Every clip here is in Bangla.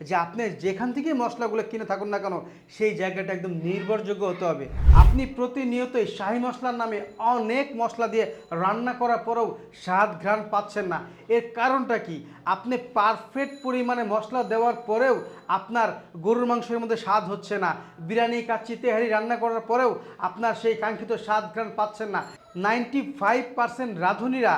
যে আপনি যেখান থেকে মশলাগুলো কিনে থাকুন না কেন, সেই জায়গাটা একদম নির্ভরযোগ্য হতে হবে। আপনি প্রতিনিয়তই শাহি মশলার নামে অনেক মশলা দিয়ে রান্না করার পরেও স্বাদ ঘ্রাণ পাচ্ছেন না। এর কারণটা কি? আপনি পারফেক্ট পরিমাণে মশলা দেওয়ার পরেও আপনার গরুর মাংসের মধ্যে স্বাদ হচ্ছে না। বিরিয়ানি, কাচ্চি, তেহারি রান্না করার পরেও আপনার সেই কাঙ্ক্ষিত স্বাদ ঘ্রাণ পাচ্ছেন না। নাইনটি ফাইভ পার্সেন্ট রাঁধুনিরা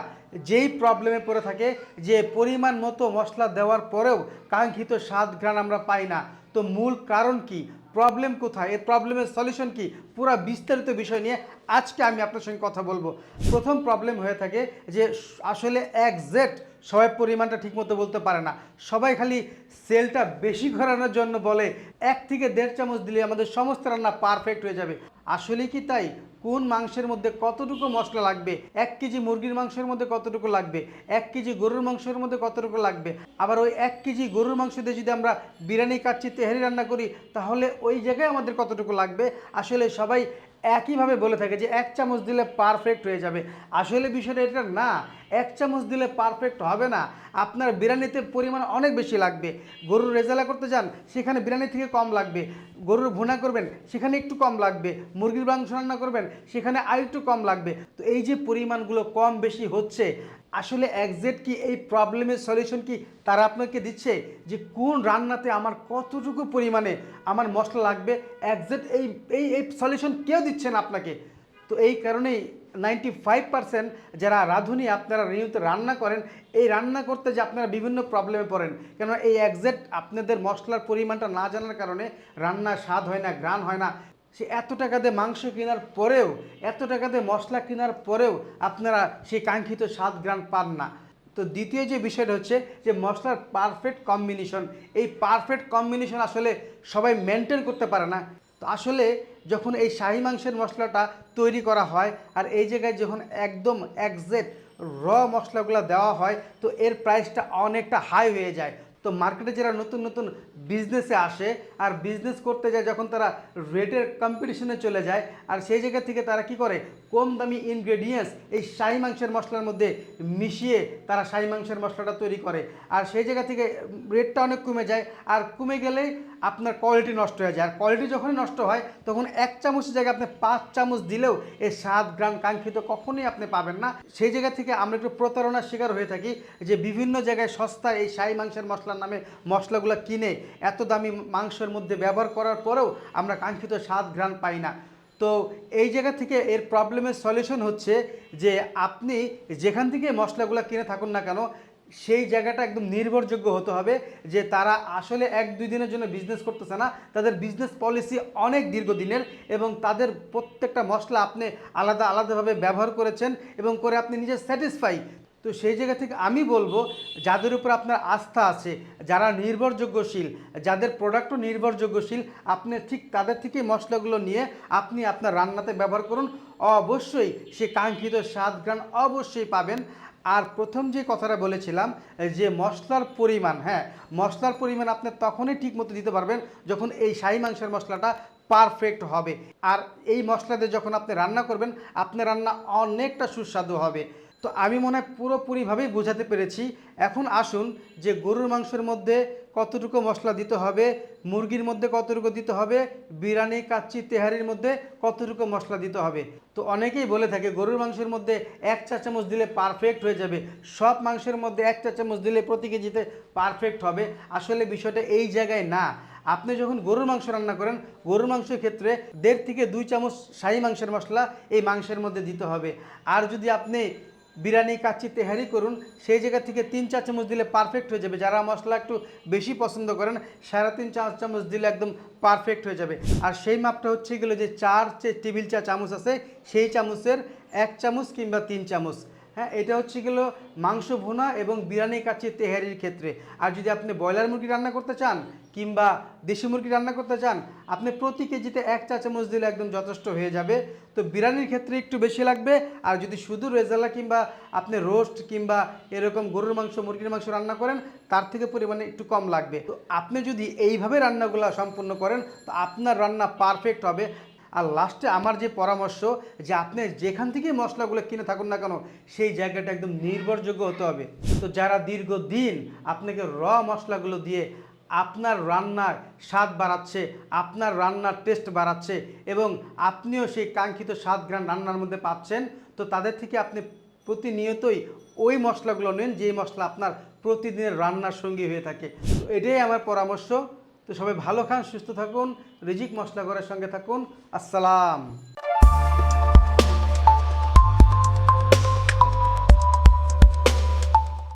যেই প্রবলেমে পড়ে থাকে, যে পরিমাণ মতো মশলা দেওয়ার পরেও কাঙ্ক্ষিত স্বাদ ঘ্রাণ আমরা পাই না। তো মূল কারণ কি? প্রবলেম কোথায়? এই প্রবলেমের সলিউশন কি? পুরো বিস্তারিত বিষয় নিয়ে আজকে আমি আপনার সঙ্গে কথা বলব। প্রথম প্রবলেম হয়ে থাকে যে আসলে একজ্যাক্ট সবাই পরিমাণটা ঠিকমতো বলতে পারে না। সবাই খালি সেলটা বেশি করানোর জন্য বলে, এক থেকে দেড় চামচ দিলে আমাদের সমস্ত রান্না পারফেক্ট হয়ে যাবে। আসলে কি তাই? কোন মাংসের মধ্যে কতটুকু মশলা লাগবে? এক কেজি মুরগির মাংসের মধ্যে কতটুকু লাগবে? এক কেজি গরুর মাংসের মধ্যে কতটুকু লাগবে? আবার ওই এক কেজি গরুর মাংস দিয়ে যদি আমরা বিরিয়ানি কাটছি তেহারি রান্না করি, তাহলে ওই জায়গায় আমাদের কতটুকু লাগবে? আসলে সবাই একইভাবে বলে থাকে যে এক চামচ দিলে পারফেক্ট হয়ে যাবে। আসলে বিষয়টা এটা না, এক চামচ দিলে পারফেক্ট হবে না। আপনার বিরিয়ানিতে পরিমাণ অনেক বেশি লাগবে। গরুর রেজালা করতে যান, সেখানে বিরিয়ানি থেকে কম লাগবে। গরুর ভুনা করবেন, সেখানে একটু কম লাগবে। মুরগির মাংস রান্না করবেন, সেখানে আর একটু কম লাগবে। তো এই যে পরিমাণগুলো কম বেশি হচ্ছে আসলে একজ্যাক্ট কি, এই প্রবলেমের সলিউশন কি, তারা আপনাকে দিচ্ছে যে কোন রান্নাতে আমার কতটুকু পরিমাণে আমার মশলা লাগবে একজ্যাক্ট এই এই এই সলিউশন কেউ দিচ্ছেন আপনাকে। তো এই কারণেই নাইনটি ফাইভ পার্সেন্ট যারা রাঁধুনি, আপনারা নিয়মিত রান্না করেন, এই রান্না করতে যে আপনারা বিভিন্ন প্রবলেমে পড়েন। কেননা এই একজ্যাক্ট আপনাদের মশলার পরিমাণটা না জানার কারণে রান্না স্বাদ হয় না গ্রান হয় না। সে এত টাকা দিয়ে মাংস কেনার পরেও, এত টাকা দিয়ে মশলা কেনার পরেও আপনারা সেই কাঙ্ক্ষিত স্বাদ গ্রান পান না। তো দ্বিতীয় যে বিষয়টা হচ্ছে যে মশলার পারফেক্ট কম্বিনেশন এই পারফেক্ট কম্বিনেশন আসলে সবাই মেনটেন করতে পারে না। তো আসলে যখন এই শাহি মাংসের মশলাটা তৈরি করা হয় আর এই জায়গায় যখন একদম একজ্যাক্ট র মশলাগুলো দেওয়া হয়, তো এর প্রাইসটা অনেকটা হাই হয়ে যায়। তো মার্কেটে যারা নতুন নতুন বিজনেসে আসে আর বিজনেস করতে যায়, যখন তারা রেটের কম্পিটিশনে চলে যায়, আর সেই জায়গা থেকে তারা কি করে? কম দামি ইনগ্রেডিয়েন্টস এই শাহী মাংসের মশলার মধ্যে মিশিয়ে তারা শাহী মাংসের মশলাটা তৈরি করে। আর সেই জায়গা থেকে রেটটা অনেক কমে যায়। আর কমে গেলেই আপনার কোয়ালিটি নষ্ট হয়ে যায়। আর কোয়ালিটি যখনই নষ্ট হয়, তখন এক চামচের জায়গায় আপনি পাঁচ চামচ দিলেও এই স্বাদ, গ্রাম কাঙ্ক্ষিত কখনোই আপনি পাবেন না। সেই জায়গা থেকে আমরা একটু প্রতারণার শিকার হয়ে থাকি যে বিভিন্ন জায়গায় সস্তায় এই শাহি মাংসের মশলার নামে মশলাগুলো কিনে এত দামি মাংসের মধ্যে ব্যবহার করার পরেও আমরা কাঙ্ক্ষিত স্বাদ ঘ্রাণ পাই না। তো এই জায়গা থেকে এর প্রবলেমের সলিউশন হচ্ছে যে আপনি যেখান থেকে মশলাগুলো কিনে থাকুন না কেন সেই জায়গাটা একদম নির্ভরযোগ্য হতে হবে যে তারা আসলে এক দুই দিনের জন্য বিজনেস করতেছে না। তাদের বিজনেস পলিসি অনেক দীর্ঘদিনের এবং তাদের প্রত্যেকটা মশলা আপনি আলাদা আলাদাভাবে ব্যবহার করেছেন এবং করে আপনি নিজে স্যাটিসফাই তো সেই জায়গা থেকে আমি বলব, যাদের উপর আপনার আস্থা আছে, যারা নির্ভরযোগ্যশীল, যাদের প্রোডাক্টও নির্ভরযোগ্যশীল, আপনি ঠিক তাদের থেকেই মশলাগুলো নিয়ে আপনি আপনার রান্নাতে ব্যবহার করুন। অবশ্যই সে কাঙ্ক্ষিত স্বাদ গ্রান অবশ্যই পাবেন। আর প্রথম যে কথাটা বলেছিলাম, যে মশলার পরিমাণ হ্যাঁ মশলার পরিমাণ আপনি তখনই ঠিক মতো দিতে পারবেন যখন এই শাহি মাংসের মশলাটা পারফেক্ট হবে। আর এই মশলা দিয়ে যখন আপনি রান্না করবেন, আপনার রান্না অনেকটা সুস্বাদু হবে। তো আমি মনে হয় পুরোপুরিভাবেই বোঝাতে পেরেছি। এখন আসুন যে গরুর মাংসের মধ্যে কতটুকু মশলা দিতে হবে, মুরগির মধ্যে কতটুকু দিতে হবে, বিরিয়ানি, কাচ্চি, তেহারির মধ্যে কতটুকু মশলা দিতে হবে। তো অনেকেই বলে থাকে গরুর মাংসের মধ্যে এক চা চামচ দিলে পারফেক্ট হয়ে যাবে। সব মাংসের মধ্যে এক চা চামচ দিলে প্রতি কেজিতে পারফেক্ট হবে। আসলে বিষয়টা এই জায়গায় না। আপনি যখন গরুর মাংস রান্না করেন, গরুর মাংসের ক্ষেত্রে দেড় থেকে দুই চামচ শাহি মাংসের মশলা এই মাংসের মধ্যে দিতে হবে। আর যদি আপনি বিরিয়ানি কাচ্চি তেহারি করুন, সেই জায়গা থেকে তিন চা চামচ দিলে পারফেক্ট হয়ে যাবে। যারা মশলা একটু বেশি পছন্দ করেন, সাড়ে তিন চা চামচ দিলে একদম পারফেক্ট হয়ে যাবে। আর সেই মাপটা হচ্ছে গেলো যে চার টেবিল চা চামচ আছে, সেই চামচের এক চামচ কিংবা তিন চামচ। হ্যাঁ এটা হচ্ছে গেলো মাংস ভোনা এবং বিরিয়ানি কাচ্চি তেহারির ক্ষেত্রে। আর যদি আপনি ব্রয়লার মুরগি রান্না করতে চান কিংবা দেশি মুরগি রান্না করতে চান, আপনি প্রতি কেজিতে এক চা চামচ দিলে একদম যথেষ্ট হয়ে যাবে। তো বিরিয়ানির ক্ষেত্রে একটু বেশি লাগবে। আর যদি শুধু রেজালা কিংবা আপনি রোস্ট কিংবা এরকম গরুর মাংস, মুরগির মাংস রান্না করেন, তার থেকে পরিমাণে একটু কম লাগবে। তো আপনি যদি এইভাবে রান্নাগুলো সম্পূর্ণ করেন, তো আপনার রান্না পারফেক্ট হবে। আর লাস্টে আমার যে পরামর্শ যে আপনি যেখান থেকে মশলাগুলো কিনে থাকুন না কেন, সেই জায়গাটা একদম নির্ভরযোগ্য হতে হবে। তো যারা দীর্ঘদিন আপনাকে র মশলাগুলো দিয়ে আপনার রান্নার স্বাদ বাড়াচ্ছে, আপনার রান্নার টেস্ট বাড়াচ্ছে এবং আপনিও সেই কাঙ্ক্ষিত স্বাদ গ্রান রান্নার মধ্যে পাচ্ছেন, তো তাদের থেকে আপনি প্রতিনিয়তই ওই মশলাগুলো নেন যেই মশলা আপনার প্রতিদিনের রান্নার সঙ্গী হয়ে থাকে। এটাই আমার পরামর্শ। তো সবাই ভালো খান সুস্থ থাকুন রিজিক মশলা ঘরের সঙ্গে থাকুন। আসসালাম।